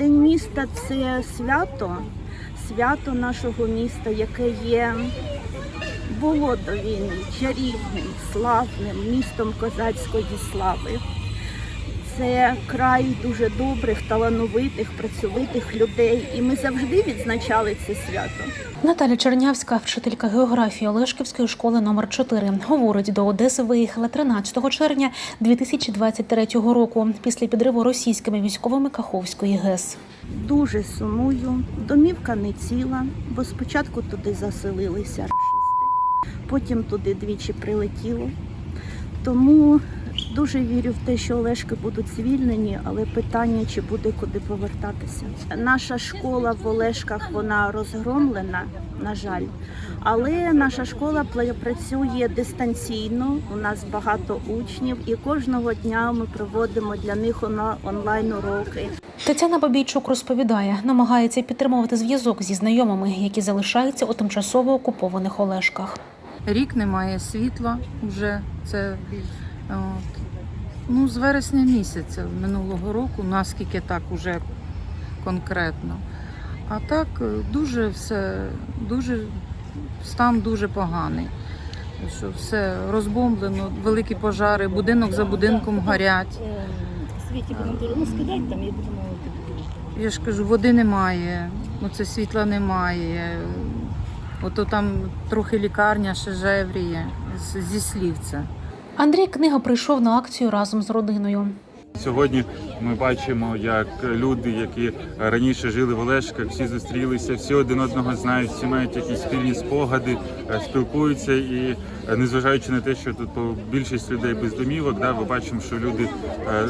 День міста це свято, свято нашого міста, яке є було до війни чарівним, славним містом козацької слави. Це край дуже добрих, талановитих, працьовитих людей, і ми завжди відзначали це свято. Наталя Чернявська, вчителька географії Олешківської школи номер 4 говорить, до Одеси виїхала 13 червня 2023 року після підриву російськими військовими Каховської ГЕС. Дуже сумую. Домівка не ціла, бо спочатку туди заселилися рашисти, потім туди двічі прилетіло. Тому дуже вірю в те, що Олешки будуть звільнені, але питання, чи буде куди повертатися. Наша школа в Олешках вона розгромлена, на жаль. Але наша школа працює дистанційно. У нас багато учнів, і кожного дня ми проводимо для них онлайн уроки. Тетяна Бабійчук розповідає, намагається підтримувати зв'язок зі знайомими, які залишаються у тимчасово окупованих Олешках. Рік немає світла вже. Це от, ну, з вересня місяця минулого року, наскільки так уже конкретно. А так е, дуже все, дуже стан дуже поганий. Що все розбомблено, великі пожари, будинок за будинком горять. Світі коментарі, ну скидайте там, я буду мовити. Я ж кажу, води немає, ну це світла немає. Ото там трохи лікарня ще жевріє, зі слів це. Андрій книга прийшов на акцію разом з родиною. Сьогодні ми бачимо, як люди, які раніше жили в Олешках, всі зустрілися, всі один одного знають, всі мають якісь спільні спогади, е, спілкуються. І е, незважаючи на те, що тут більшість людей без домівок, да, ми бачимо, що люди е,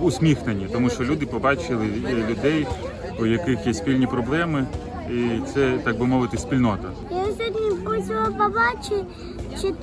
усміхнені, тому що люди побачили людей, у яких є спільні проблеми, і це так би мовити спільнота. Я сьогодні хотіла побачити всіх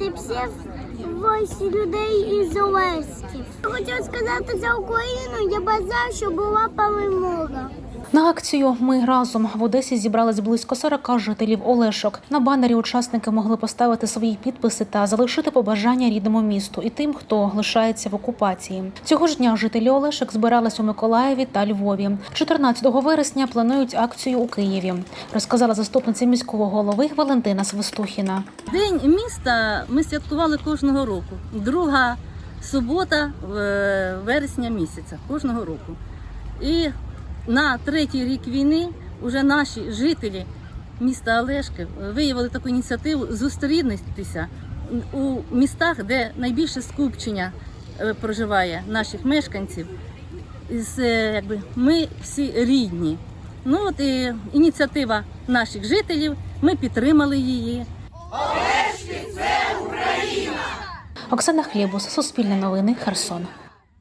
ось людей із Олеськів. Хочу сказати за Україну, я бажаю, щоб була перемога. На акцію Ми разом в Одесі зібрались близько 40 жителів Олешок. На банері учасники могли поставити свої підписи та залишити побажання рідному місту і тим, хто лишається в окупації. Цього ж дня жителі Олешок збирались у Миколаєві та Львові. 14 вересня планують акцію у Києві, розказала заступниця міського голови Валентина Свистухіна. День міста ми святкували кожного року. Друга субота е, вересня місяця кожного року. І на третій рік війни вже наші жителі міста Олешки виявили таку ініціативу зустрітися у містах, де найбільше скупчення е, проживає наших мешканців. З, е, якби, ми всі рідні. Ну от і ініціатива наших жителів, ми підтримали її. Олешки – це Україна! Оксана Хлібус, Суспільне новини, Херсон.